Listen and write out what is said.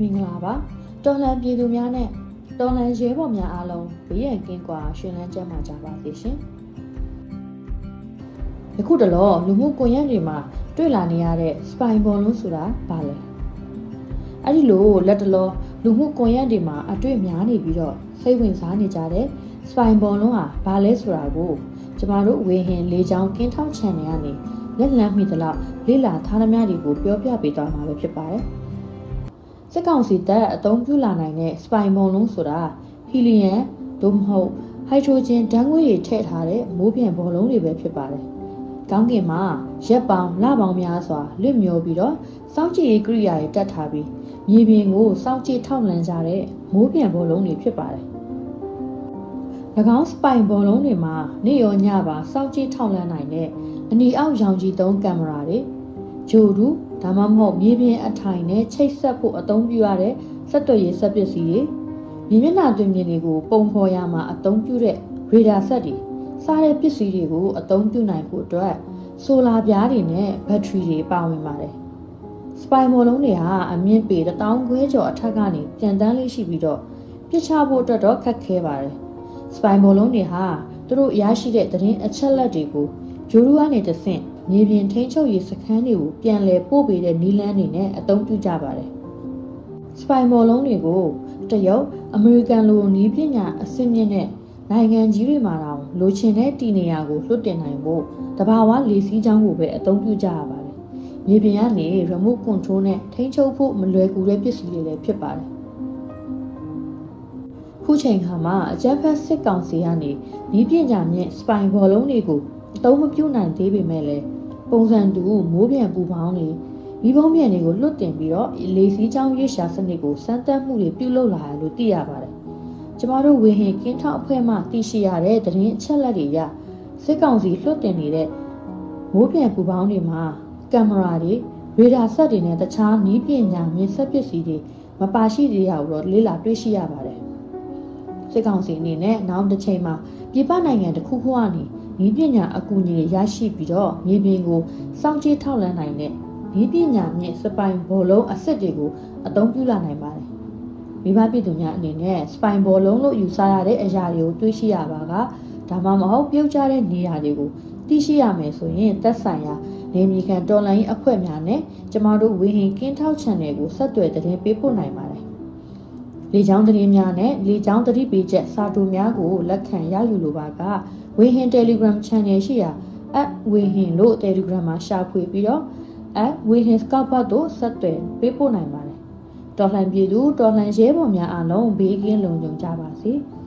မင်္ဂလာပါတော်လှန်ပြည်သူများနဲ့တော်လှန်ရဲဘော်များအားလုံးဘေးရန်ကင်းကွာရှင်လန်းကျန်းမာကြပါစေရှင်ယခုတလောလူမှုကွန်ရက်တွေမှာတွေ့လာနေရတဲ့စပိုင်ဘောလုံးဆိုတာဘာလဲအဲ့ဒီလိုလက်တလောလူမှုကွန်ရက်တွေမှာအတွေ့များနေပြီးတော့စိတ်ဝင်စားနေကြတဲ့စပိုင်ဘောလုံးဟာဘာလဲဆိုတာကိုကျမတို့ဝေဟင်လေးချောင်းကင်းထောက်ချန်နေကနေလက်လန်းမိသလောက်လေ့လာထားသမျှတွေကိုပြောပြပေးသွားမှာပဲဖြစ်ပါတယ် စစ်ကောင်စီတပ်အသုံးပြုလာနိုင်တဲ့စပိုင်ဘုံလုံးဆိုတာဟီလီယမ်သို့မဟုတ်ဟိုက်ဒရိုဂျင်ဓာတ်ငွေ့တွေထည့်ထားတဲ့မိုးပြန်ဘုံလုံးတွေပဲဖြစ်ပါတယ်။ကောင်းကင်မှာရက်ပေါင်လပေါင်းများစွာလွတ်မျောပြီးတော့စောင့်ကြည့်ရေးကိရိယာတွေတက်ထားပြီးမြေပြင်ကိုစောင့်ကြည့်ထောက်လန့်ကြတဲ့မိုးပြန်ဘုံလုံးတွေဖြစ်ပါတယ်။၎င်းစပိုင်ဘုံလုံးတွေမှာနေရောညပါစောင့်ကြည့်ထောက်လန့်နိုင်တဲ့အနီအောက်ရောင်ခြည်သုံးကင်မရာတွေဂျိုဒူ ဒါမှမဟုတ်မြေပြင်အထိုင်နဲ့ချိတ်ဆက်ဖို့အသုံးပြုရတဲ့ဆက်သွယ်ရေးစက်ပစ္စည်းတွေမြေမျက်နှာတွင်မြင်တွေကိုပုံဖော်ရမှာအသုံးပြုတဲ့ရေဒါဆက်တွေစားတဲ့ပစ္စည်းတွေကို အသုံးပြုနိုင်ဖို့အတွက်ဆိုလာပြားတွေနဲ့ဘက်ထရီတွေပါဝင်ပါတယ်။စပိုင်မော်လုံးတွေဟာအမြင့်ပေ1000ခွဲကျော်အထက်ကနေပြန်တန်းလေးရှိပြီးတော့ပြစ်ချဖို့အတွက်တော့ခက်ခဲပါတယ်။စပိုင်မော်လုံးတွေဟာသူတို့ရရှိတဲ့သတင်းအချက်လက်တွေကိုဂျိုရူကနေတဆင့် မြေပြင်ထိန်းချုပ်ရေးစခန်းတွေကိုပြန်လည်ပို့ပေးတဲ့နီလန်းတွေနဲ့အသုံးပြုကြပါတယ်။စပိုင်မော်လုံးတွေကိုတရုတ်အမေရိကန်လိုနီးပညာအဆင့်မြင့်တဲ့နိုင်ငံကြီးတွေမှာတောင်လိုချင်တဲ့တည်နေရာကိုလွတ်တင်နိုင်ဖို့တဘာဝလေစီးချောင်းကိုပဲအသုံးပြုကြရပါတယ်။မြေပြင်ကနေ remote control နဲ့ထိန်းချုပ်ဖို့မလွယ်ကူတဲ့ပစ္စည်းတွေလည်းဖြစ်ပါတယ်။ခုချိန်ခါမှာအကြမ်းဖက်စစ်ကောင်စီကနေနီးပညာမြင့်စပိုင်ဘော်လုံးတွေကိုအသုံးမပြုနိုင်သေးပေမဲ့လည်း ပုံစံတူမိုးပြန်ပူပေါင်းနေမိဘုံမြန်တွေကိုလွတ်တင်ပြီးတော့လေစီးချောင်းရွေးရှာစနစ်ကိုစမ်းသပ်မှုတွေပြုလုပ်လာတယ်လို့သိရပါတယ်။ကျမတို့ဝေဟင်ကင်းထောက်အဖွဲ့မှသိရှိရတဲ့သတင်းအချက်အလက်တွေအရစစ်ကောင်စီလွတ်တင်နေတဲ့မိုးပြန်ပူပေါင်းတွေမှာကင်မရာတွေရေဒါဆက်တွေနဲ့တခြားနည်းပညာမြင်ဆက်ပစ္စည်းတွေမပါရှိသေးရဘူးတော့လေ့လာတွေ့ရှိရပါတယ်။စစ်ကောင်စီအနေနဲ့နောက်တစ်ချိန်မှာပြည်ပနိုင်ငံတစ်ခုခုကနေ ဤပညာအကူအညီတွေရရှိပြီးတော့မြေပြင်ကိုစောင့်ကြည့်ထောက်လှမ်းနိုင်တဲ့ဤပညာမြင့်စပိုင်ဘောလုံးအစ်စ်တွေကိုအသုံးပြုလာနိုင်ပါတယ်။မိဘပြည်သူများအနေနဲ့စပိုင်ဘောလုံးလို့ယူဆရတဲ့အရာတွေကိုတွေးရှိရပါကဒါမှမဟုတ်ပြုတ်ကျတဲ့နေရာတွေကိုသိရှိရမယ်ဆိုရင်သက်ဆိုင်ရာနေမီကန်တော်လိုင်းအဖွဲ့များနဲ့ကျမတို့ဝေဟင်ကင်းထောက် channel ကိုဆက်သွယ်သတင်းပေးပို့နိုင်ပါတယ်။လေချောင်းသတင်းများနဲ့လေချောင်းသတိပေးချက်စာတူများကိုလက်ခံရယူလိုပါက ဝေဟင် Telegram Channel ရှိရာ app ဝေဟင်လို့ Telegram မှာရှာဖွေပြီးတော့ app ဝေဟင် Scout ဘတ်တို့ဆက်သွယ်ပေးပို့နိုင်ပါတယ်။တော်လှန်ပြည်သူတော်လှန်ရဲဘော်များအားလုံးဘေးကင်းလုံခြုံကြပါစေ။